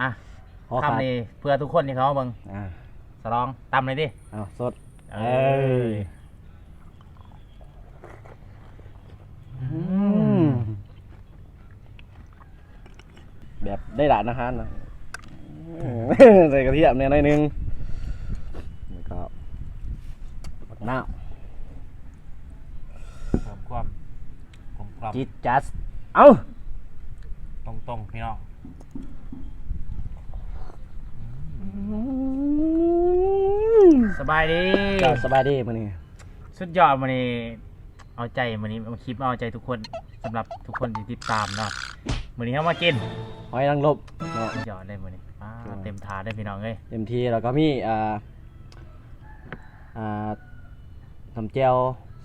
อะขอขาดคำนี้เพื่อทุกคนที่เขามาเบิ่งอ่าสลองตำเลยดิ เอาสดเอเอ้ยยอืมแบบได้หลานอาหารนะอืมใส่กระเทียมเนี่ยหน่อยหนึงแล้วก็บักน้าวเพิ่มความกลมกล่อมจิตจัส เอ้า ตรงตรงๆพี่น้อง สบายดีเจ้าสบายดีมื้อนี้สุดยอดมันนี้เอาใจมันนี้มาคลิปเอาใจทุกคนสำหรับทุกคนที่ติดตามเนาะมันนี้เข้ามากินหอยนางรมเนาะสุดยอดเลยมันนี้อ่าเต็มถาดได้พี่น้องเลยเต็มที่แล้วก็มีอ่าอ่าทำแจ่ว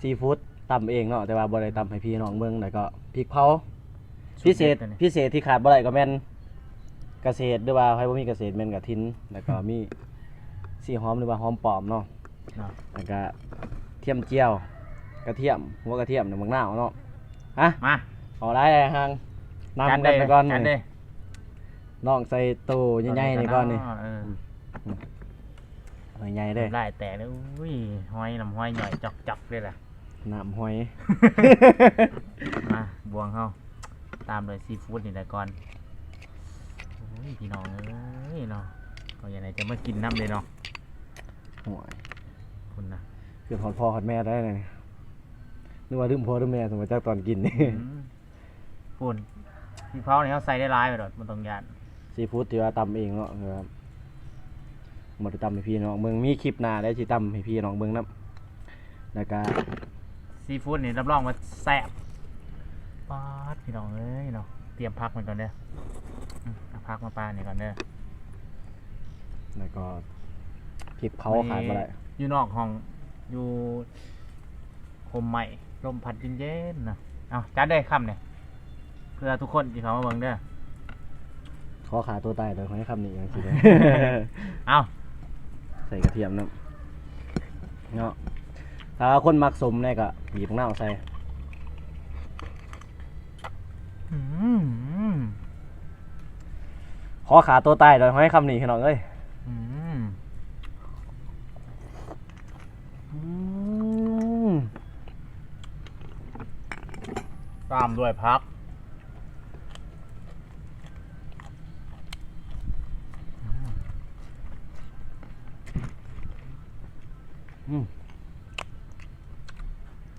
ซีฟู้ดตำเองเนาะแต่ว่าบ่ได้ตำให้พี่น้องเบิ่งแล้วก็พริกเผาพิเศษสุดด็ดลยนี่พิเศษที่ขาดบ่ได้ก็แม่น เกษตรหรือว่าใครบ่มีเกษตรแม่นกะทินแล้วก็มีสีหอมหรือว่าหอมปลอมเนาะเนาะแล้วก็เทียมเจียว กระเทียมหัวกระเทียมน้ำมังนาวเนาะฮะมาเอาได้เลยห่างจานนำได้กันไปก่อนจานได้น้องใส่ตู้ใหญ่ๆนี่ก่อนนี่เออเอาใหญ่ๆเด้ไล่แต่แล้วอุ้ยห้อยลำห้อยหน่อยจอกจอกๆเลยแหละน้ำหอย มาบวงเขาตามเลยซีฟู้ดนี่แหละก่อนโอ้ย พี่น้องเอ้ยเนาะก็ยังไงจะมากินน้ำเลยเนาะหอยคุณนะคือหอดพ่อหอดแม่ได้เลยนึกว่าลืมพ่อลืมแม่สมัยจากตอนกินนี่อืมฝุ่นพี่เผาเนี่ยเขาใส่ได้ร้ายไปหรอกมันต้องยานซีฟู้ดที่ว่าตำเองเนาะคือว่าหมดตำให้พี่น้องเมืองมีคลิปหน้าได้สิตำให้พี่น้องเมืองนํแล้วก็ซีฟู้ดนี่รับรองว่าแซ่บป๊าดพี่น้องเอ้ยเนาะเตรียมพักมันก่อนเด้ออืมเอา พักมาปลาเนี่ยก่อนเด้อแล้วก็พริกเผาขาดบ่ได้อยู่นอกห้องอยู่โฮมใหม่ลมพัดเย็นๆนะเอาจัดได้คำเนี่ยเพื่อทุกคนที่เขามาเบิ่งเด้อขอขาตัวตายเดี๋ยวขอให้คำนี้อย่างสิเด้อเอาใส่กระเทียมน้ำเนาะถ้าคนมักสมเนี่ยก็บีบมะนาวใส่ อืม ขอขาตัวตายเดี๋ยวขอให้คำนี้พี่น้องเอ้ยอืมอืมตามด้วยพัก อืม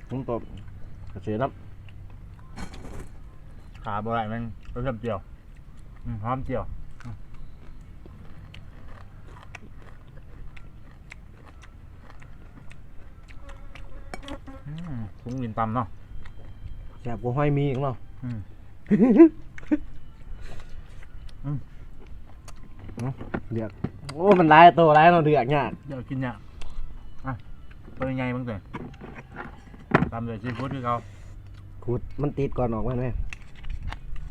ผมตบกระเทียมน้ขาบ่ไรมันรสชาติเจียวอืมหอมเจียวอืมอื มคุ้งกินตำเนาะำแซ่บกว่าห้อยมีอีกเนาะอืมเดือกโอ้มันร้ายตัวร้ายเราะเดือกเนี่ยากเดี๋ยวกินเนี่ยอะตัวใหญ่บ้างเลยตำเลยซีฟู้ดที่เขาขูดมันติดก่อนออกมาไหม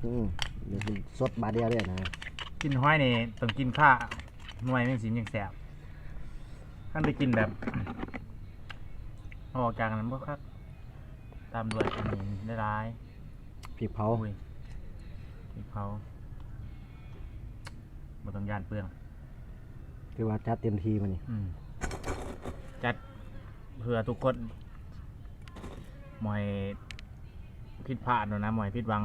อืมเดี๋ยวมันสดบาดเดียวเลยนะกินห้อยนี่ต้องกินข้าหน่วยแมงสินยังแสบท่านไปกินแบบเอาออกจากนั้นบ่ครับ ตามด้วยอันนี้ได้ร้ายพริกเผาอุ้ยพริกเผาบ่ต้องยานเปลืองคือว่าจัดเต็มทีมันนี่อืมจัดเพื่อทุกคนหมอยผิดพลาดหนูนะหมอยผิดหวัง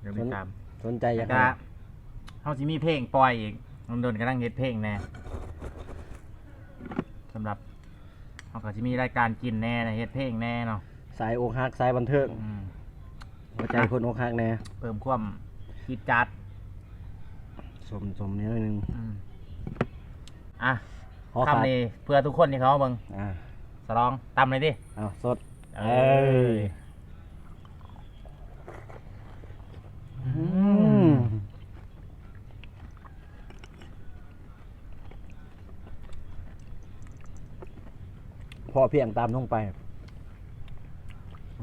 เดี๋ยวไปตามสนใจอแล้ยาวกก็ให้เขาสิมีเพลงปล่อยอีกน้องโดนกำลังเฮ็ดเพลงแน่สำหรับเขาก็สิมีรายการกินแน่นะเฮ็ดเพลงแน่เนาะ สายอกหักสายบันเทิงอืมหัวใจคนอกหักแน่เพิ่มความคิดจัดสมสมนิดนึงอืมอะขอขาดคำนี้เพื่อทุกคนที่เขามาเบิ่งอ่าสลองตำเลยดิเอาสด เอเอ้ย อืมมพอเพียงตามลงไป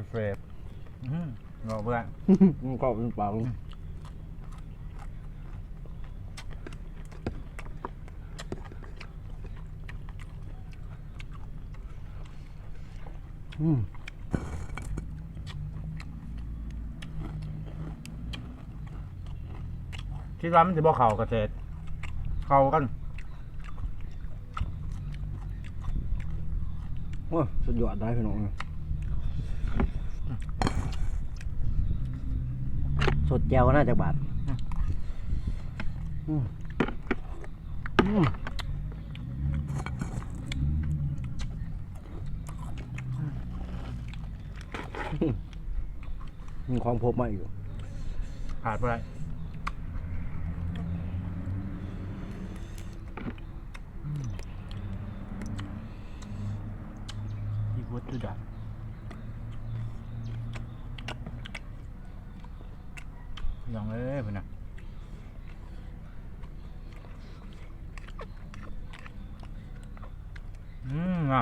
เฟรบอืมงอเพื่อนมันก็เป็นปังอืมคิดว่ามันจะบอกเขาเกษตรเข้ากันโอ้ยสุดยอดได้พี่น้องสด แก้วน่าจะบาดมีความพบมาอยู่ขาดไปเลยอีกวัตถุดับลองเอ้ยเพื่อนนะอืมอะเอา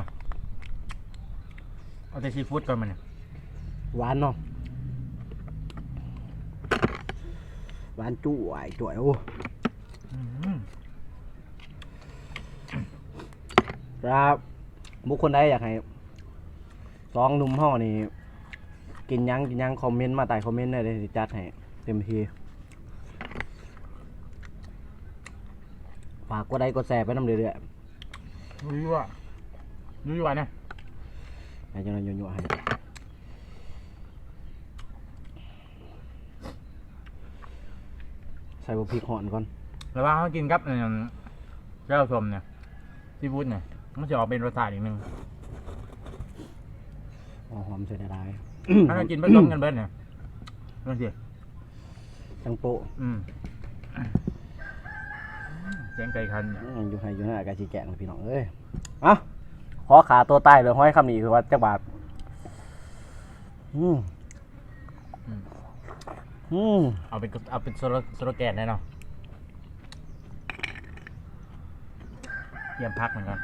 แต่ซีฟู้ดก่อนมันเนี่ยหวานเนาะหวานจุ๋ยจุ๋ยโอ้อืมครับบุคคลใดอยากให้สองหนุ่มห่อนี่กินหยังกินหยังคอมเมนต์มาใต้คอมเมนต์ได้เลยสิจัดให้เต็มทีฝากกดไลค์กดแชร์ไปน้ำเรื่อยรู้อยู่ว่ารู้อยู่ว่าเนี่ยๆ ให้เจังหวะยั่วๆให้ใส่บะพริกห่อนก่อนแล้วว่าเขากินกับเอิ่มแก้วส้มเนี่ยซีฟู้ดเนี่ยมันจะออกเป็นรสชาติอีกหนึ่งอ๋อหอมใส่ได้ถ้าเรากินผสมกันเบิดเนี่ยนั่นสิจังโปะอืมเสียงไก่คันอืมอยู่ให้อยู่หน้ากาชีแกงเลยพี่น้องเอ้ยเอะ ขอขาตัวใต้เลยห้อยคำนี้คือว่าจักบาทอืมอืมเอาเป็นเอาเป็นโซโลโซโลแกนได้เนาะเยี่ยมพักเหมือนกัน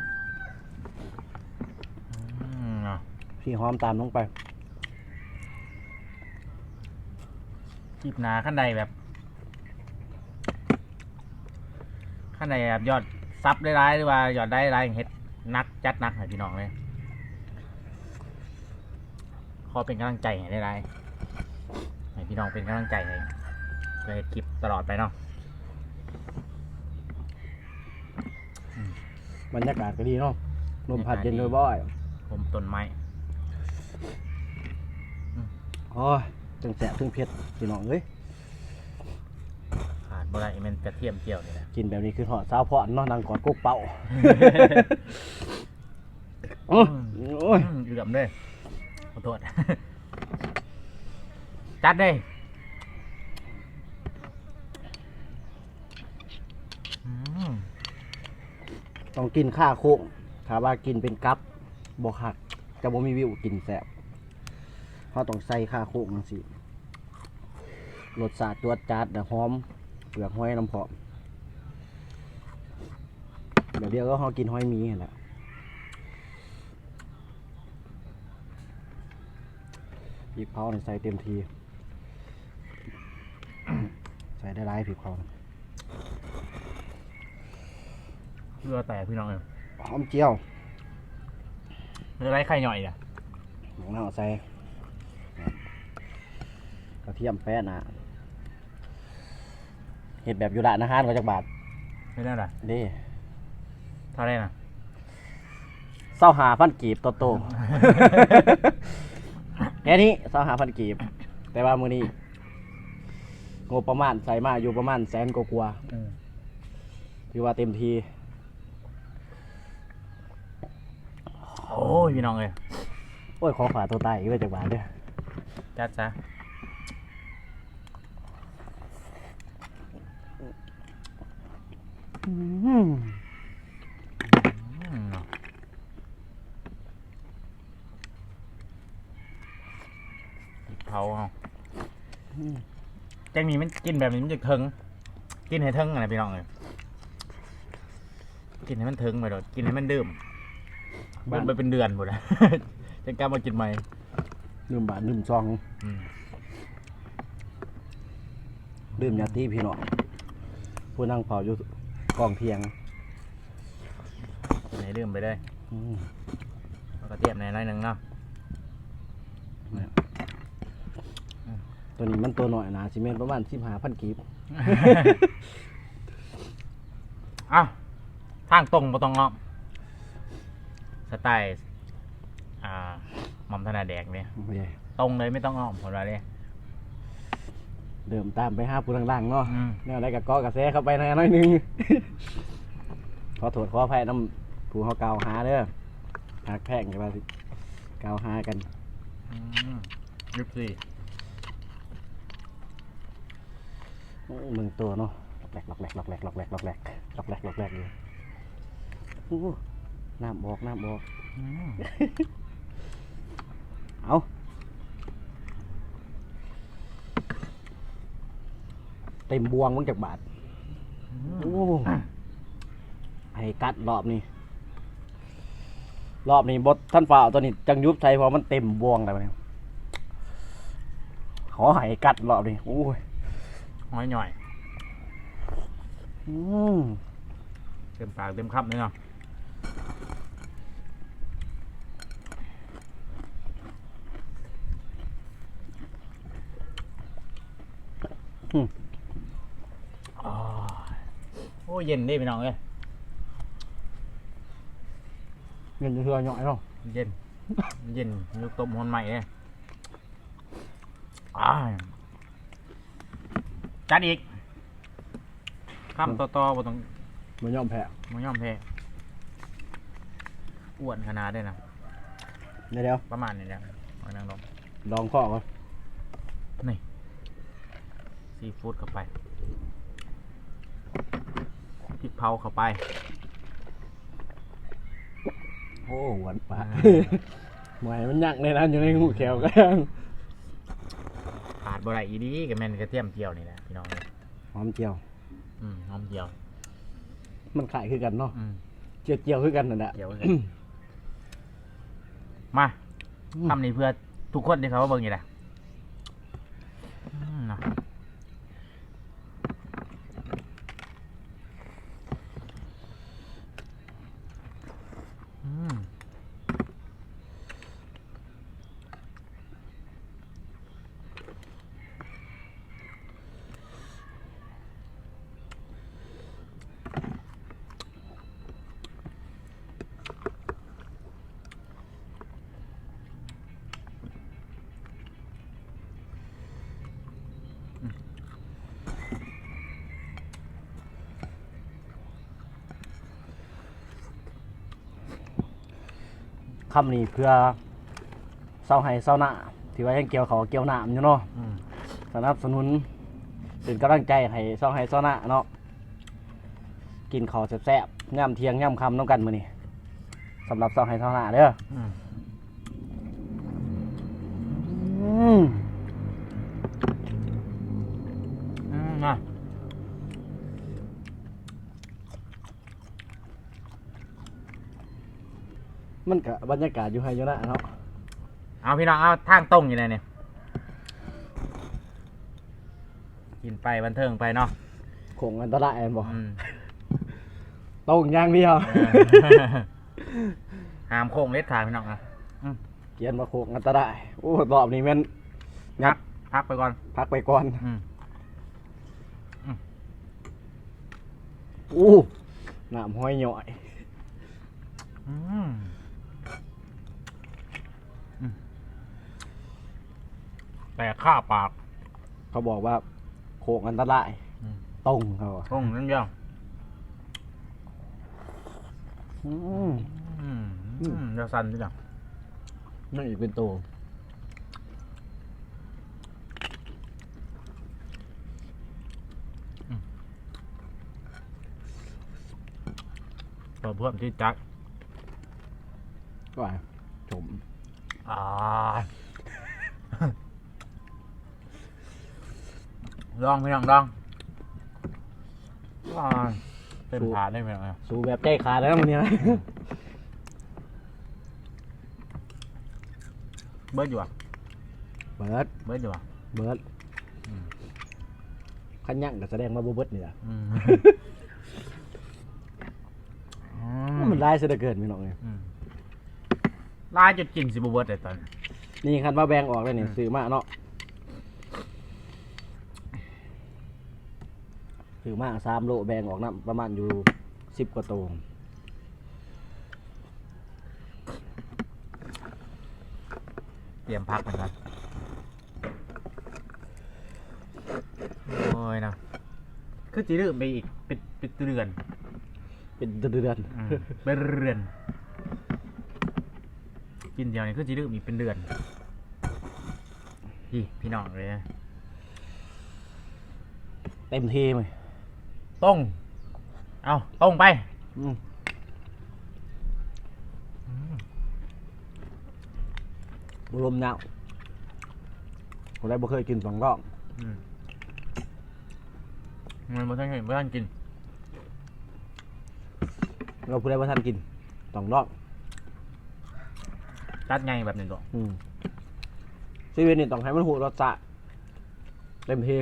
อืมเนาะพี่หอมตามลงไปจีบหนาขั้นใดแบบขั้นใดแบบยอดซับได้ร้ายหรือว่ายอดได้ร้ายอย่างเฮ็ด นักจัดนักให้พี่น้องเลยขอเป็นกำลังใจให้ได้ร้ายให้พี่น้องเป็นกำลังใจให้เพื่อเฮ็ดคลิปตลอดไปเนาะบรรยากาศก็ดีเนาะลมพัดเย็นโดยบ่อยผมต้นไม้โอ้ยจังแสบถึงเผ็ดพี่น้องเอ้ยขาด บ่ได้แมันกระเทียมเจียวนี่แหละกินแบบนี้คือหอดสาวพอนเนาะนางกอดกุ๊กเป่าโอ้ยโอ้ยอืมเหลื่อมเลยขอโทษ จัดเลยอืมต้องกินข้าโค้งถ้าว่ากินเป็นกับบกหักจะบ่มีวิวกินแสบเขาต้องใส่ข้าโค้งจังซี่รสชาติจวดจัดแต่หอม เปลือกหอยน้ำเพาะเดี๋ยวเดียวก็เขากินหอยหมีนั่นแหละพริกเผาเนี่ยใส่เต็มที ใส่ได้หลายพริกเผาน่ะเพื่อแต่พี่น้องเออหอมเจียวเพื่อไรไข่หน่อยอะหนังหน้าใส่กระเทียมแป้นะ เห็ดแบบอยู่ร้านอาหารมาจากบาทไม่ได้หรอเด้เท่าไรนะเศร้าหาพันกีบโตโตแค่นี้เศร้าหาพันกีบ แต่ว่ามือนี้งบประมาณใส่มาอยู่ประมาณแสนกว่าๆคือว่าเต็มทีโอ้ยพี่น้องเอ้ยโอ้ยขอฝาตัวใต้อีกไว้จากบาทเด้อจัดซะอืม เนาะพริกเผาเอาจังนี้มันกินแบบนี้มันจะเทิง กินให้เทิงอะไรพี่น้องเลยกินให้มันเทิงไปโดดกินให้มันดื่มบ้านดื่มไปเป็นเดือนหมดแล้วจะกล้ามากินไหมลืมบาทลืมซองอืมลืมยาตีพี่น้องผู้นั่งเผาอยู่ กองเทียงไหนดื่มไปเลยอืมแล้วก็เทียบในน้อยหนึ่งเนาะตัวนี้มันตัวหน่อยนะซีเมนประมาณสิบหาพันกีบคอะทางตรงบ่ต้องอ้อมสไตล์อ่าหม่อมธนาแดกเนี่ยโอเคตรงเลยไม่ต้องอ้อมผมว่าเลย เดิมตามไปห้าผู้ล่างๆเนาะอืมเนี่ยอะไรกับก้อกระแสเข้าไปหน่อยหนึง ขอโทษขออภัยน้ำผู้เขากล่าวหาเด้อหักแพงกันมาสิกล่าวหากันอืมยี่สิบสี่โอ้มึงตัวเนาะหลอกแหลกหลอกแหลกหลอกแหลกหลอกแหลกหลอกแหลกหลอกแหลกหลอกแหลกอยู่โอ้น้ำออกน้ำออกอืมเอา เต็มบวงมึงจากบาทโอ้ให้กัดรอบนี้รอบนี้บดท่านฝ่าเอาตัวนี้จังยุบใช้เพราะมันเต็มบวงแล้วเนี่ยขอให้กัดรอบนี้โอ้ยหอยหน่อยอืมเต็มปากเต็มคำเลยเนาะอ๋อโอ้เย็นดิพี่น้องเอ้ยเงินจะเทือหน่อยเนาะเย็น เย็นลูกต้มหอนใหม่เลยอ้ายจัดอีกคำต่อๆบ่ต้องมันยอมแพ้บ่ยอมแพ้อ้วนขนาดได้นะเดี๋ยวเดี๋ยวประมาณนี้แหละเอานางลงลองข้อก่อนนี่ซีฟู้ดเข้าไป พริกเผาเข้าไป โอ้หวานปะอ่าหมวยมันยักในนั้นอยู่ในหูแขวกันขาดบ่ได้อีดีกับแม่นกระเทียมเจียวนี่แหละพี่น้องเลยหอมเจียว อืมหอมเจียวมันขายคือกันเนาะอืมเจียวเจียวคือกันนั่นแหละเจียวเลยมาทำนี่เพื่อทุกคนที่เขาเบิ่งอยู่แหละอืมนะอืม คำนี้เพื่อเศร้าให้เศร้าหน้าที่ว่ายังเกี่ยวเขาเกี่ยวหนามอยู่เนาะอืมสนับสนุนเป็นกำลังใจให้เศร้าให้เศร้าหน้าเนาะกินข้าวแซ่บๆย่ำเที่ยงย่ำคำน้องกันมื้อนี้สำหรับเศร้าให้เศร้าหน้าเด้อ อืม อืม อืมนะ มันก็บรรยากาศอยู่ให้อยู่นะเนาะเอาพี่น้องเอาทางตรงอยู่ไหนเนี่ยกินไปบันเทิงไปเนาะคงอันตรายแอนบอกอืมตรงอย่างเดียวหามโค้งเล็ดขาดพี่น้องอะเขียนมาโคงอันตรายโอ้รอบนี้แมันงับพักไปก่อนพักไปก่อนอืมอู้น้ำห้อยหน่อยอืมอืม แต่ข้าปากเขาบอกว่าโคงอันตรายอืมตรงเขาอะตรงนั่นเดียวอืมอืมอืมเดี๋ยวสั่นพี่น้องนั่นอีกเป็นตัวเปิดเพิ่มที่จักก็อะชมอ่า ลองพี่น้องลองอ่าเป็นผ่านได้ไหมครับสู้แบบใจขาดแล้วมันเนี่ยนะเบิร์ดอยู่อะเบิร์ดเบิร์ดอยู่อะเบิร์ดอืมขันยั่งก็แสดงมาบ่เบิร์ดนี่แหละอืมอืมันไล่เสียเหลือเกินพี่น้องเลยอืมลายจุดกินสิบเบิร์ดเลยตอน นี้นี่คันว่าแบ่งออกเลยนี่อืมซื้อมาเนาะ ซื้อมาสามโลแบ่งออกน้ำประมาณอยู่สิบกว่าตัวเตรียมพักมันก่อนโอ้ยเนาะคือจีดื้อไปอีกเป็นเป็นเดือนเป็นเดือนอืมเป็นเดือนกินเดียวนี่คือจีดื้อมีเป็นเดือนพี่พี่น้องเลยนะ เต็มทีเลย ต้งเอาต้งไปอืมบรมเนาผมได้บ่เคยกินสองรอบอืมมันไม่ใช่เห็นไม่ทันกิน เราผู้ใดบ่ทันกินสองรอบจัดไงแบบนี้ตัว อืมชีวิตนี่ต้องให้มันหูรสชาติเต็มที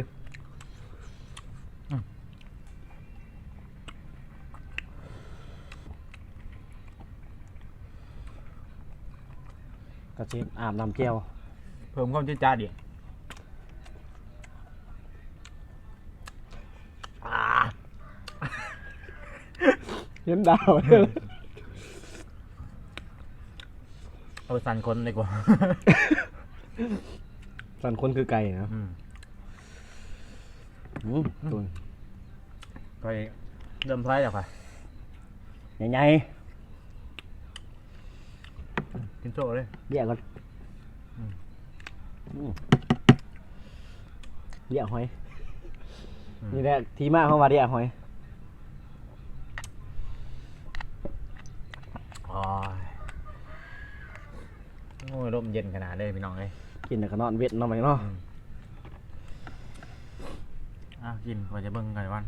กระเทียมอาบน้ำเจียวเพิ่มความจืดจ้าดิอ่าเห็นดาวเอาไปสั่นคนดีกว่า สันคนคือไก่นะอืมอืมตัวไปเริ่มไพลแล้วค่ะ ใหญ่ กินโซ่เลยๆเรียกก่อนอืมอืมเรียกหอยอืมนี่แหละทีมาเข้ามาเรียกหอยโอ้ยโอ้ยร่มเย็นขนาดเลยพี่น้องเลยกินแต่ก็นอนเวทเนาะไหมเนาะอืมอ้าวกินกว่าจะเบิ่งกันวัน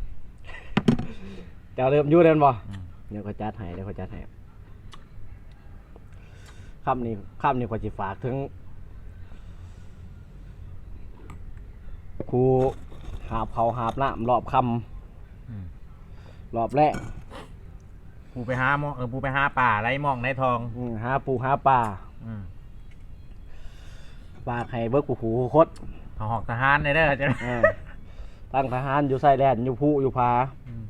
เจ้าเริ่มอยู่เดินบ่อืมเดี๋ยวเขาจัดให้เดี๋ยวเขาจัดให้ คำนี้คำนี้ขอจิฝากถึงครูหาบเขาหาบน้ำรอบคอืมำรอบแรกปูไปหาหมองเออปูไปหาป่าไรหมองในทองอืมหาปูหาปลาอืมฝากให้เบิกกูหูคดเอาหอกทหารในเด้อจะเออตั้งทหารอยู่ไซแลนด์อยู่ผู้อยู่พาอืม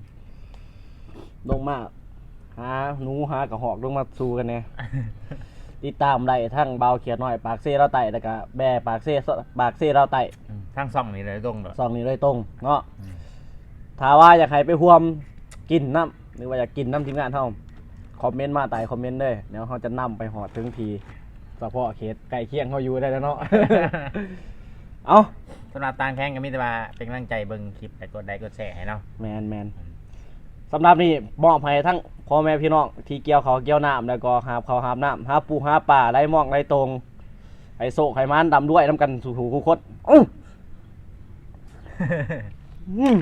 ลงมาหาหนูหากระหอกลงมาสู้กันเนี่ย ติดตามได้ทั้งเบาเขียนหน่อย ปากเซ่เราไต่แล้วก็แบปากเซ่ปากเซ่เราไต่อืมทั้งซ่องนี่เลยตรงเลยซองนี้เลยตรงเนาะอืมถ้าว่าอยากให้ไปร่วมกินน้ำหรือว่าอยากกินน้ำทีมงานเท่าคอมเมนต์มาใต้คอมเมนต์เลยเดี๋ยวเขาจะนำไปหอดถึงทีเฉพาะเขตใกล้เคียงเขาอยู่ได้แล้วเนาะ เอาสำหรับตางแข้งก็มีแต่ว่าเป็นกำลังใจเบิ่งคลิปแต่กดไลค์กดแชร์ให้เนาะ แมนแมน สำหรับนี่มอบให้ทั้งพ่อแม่พี่น้องที่เกี่ยวเขาวเกี่ยวน้ำแล้วก็หาบเขาวหาบน้ำหาปูหาป่าไล่มองไล่ตรงไอโซกไขมันดำด้วยน้ำกันสู่หูคู่คดอื้ออืม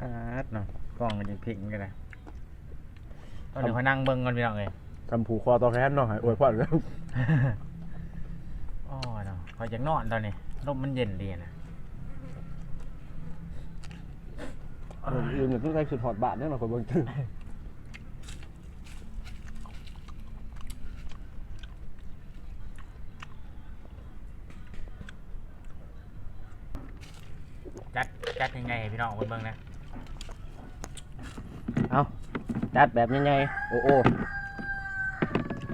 อาดเนาะกล้องมันจะพลิกกันนะตอนเดี๋ยวเขานั่งเบิ่งกันพี่น้องเลยทำผูคอตัวแค้นหน่อยอวยพรแล้วอ๋อเนาะเขาจะนอนตอนนี้ลมมันเย็นดีนะ อื่นเนี่ยต้องใส่สุดหอดบาทเนี่ยหน่อยคนเบิ่งถึงจัดจัดยังไงให้พี่น้องคนเบิ่งนะเอาจัดแบบใหญ่ๆโอ้โอ้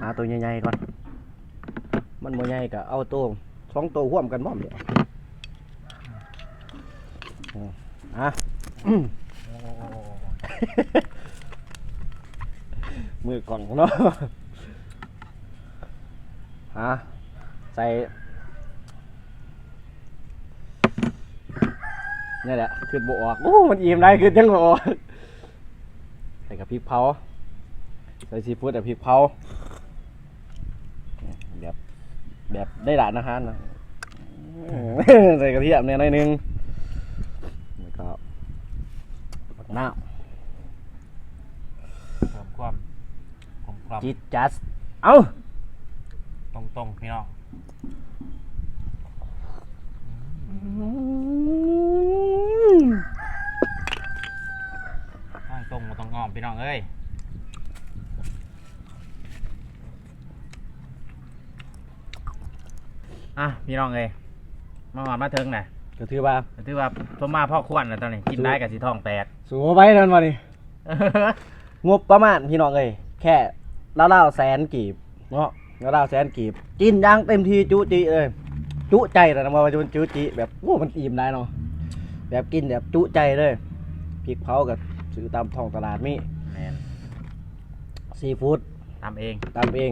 หาตัวใหญ่ๆก่อน มันโมใหญ่ก็เอาตัวสองตัวร่วมกันบ่มเดียวอืมอะอื มือกล่องเนาะฮะใส่นี่แหละขึ้นบออกโอ้มันอิ่มได้ขึ้นจังบออกใส่กับพริกเผาใส่ซีฟู้ดกับพริกเผาแบบแบบได้หลานอาหารนะอืมใส่กระเทียมเนี่ยหน่อยนึงแล้วก็ผักหน้า ความกลมกล่อมจิตจัสเอ้าตรงตรงๆพี่น้องต้องตรงบ่ต้องอ้อมพี่น้องเอ้ยอะพี่น้องเอ้ยมาหอดมาถึงน่ะก็ถือว่าถือว่าสมมาพ่อควรแล้วตอนนี้กินได้กับสีทองแตกสูงไปนั่นมานี่เงบประมาณพี่น้องเอ้ยแค่เล่าๆแสนกีบเนาะเล่าๆแสนกีบกินอยังเต็มที่จุจิเลยจุใจเลยนะมาว่าจุจุจิแบบโอ้มันอิ่มได้เนาะแบบกินแบบจุใจเลยพริกเผากับซื้อตามท้องตลาดมีแมนซีฟู้ดตามเองตามเอง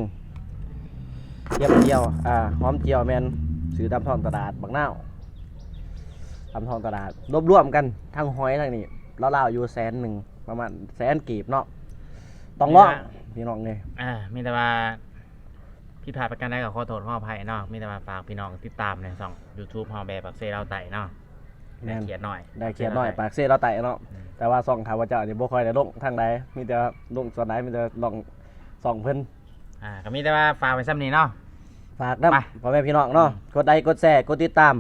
เจียวเจียวอ่าหอมเจียวแมนซื้อตามท้องตลาดบักนาวตามท้องตลาดรวบรวมกันทั้งหอยทั้งนี้เล่าๆอยู่แสนหนึ่ง ประมาณแสนกีบเนาะต้องลองพี่น้องเลยอ่ามีแต่ว่าพี่พลาดประกันได้กับขอโทษขออภัยเนาะมีแต่ว่าฝากพี่น้องติดตามในช่อง YouTube ฮอแบบปักเซเราไต่เนาะแม่ได้นเขียนหน่อย ได้เขียนหน่อยปากเซ่เราไต่เนาะอืมแต่ว่าส่องขาวเจ้านี่บ่ค่อยได้ลงทางใดมีแต่ลงส่วนใดมีแต่ลองส่องเพิ่นอ่าก็มีแต่ว่าฝากไว้ซ้ำนี้เนาะฝากนำไปพ่อแม่พี่น้องเนาะอืมกดไลค์กดแชร์กดติดตาม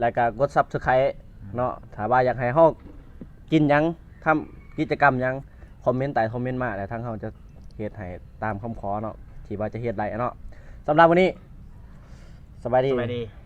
แล้วก็กด Subscribe เนาะถ้าว่าอยากให้เฮากินหยังทำ กิจกรรมหยังคอมเมนต์ใต้คอมเมนต์มาแล้วทางเขาจะเฮ็ดให้ตามคำขอเนาะที่ว่าจะเฮ็ดได้เนาะสำหรับวันนี้สบายดี สวัสดี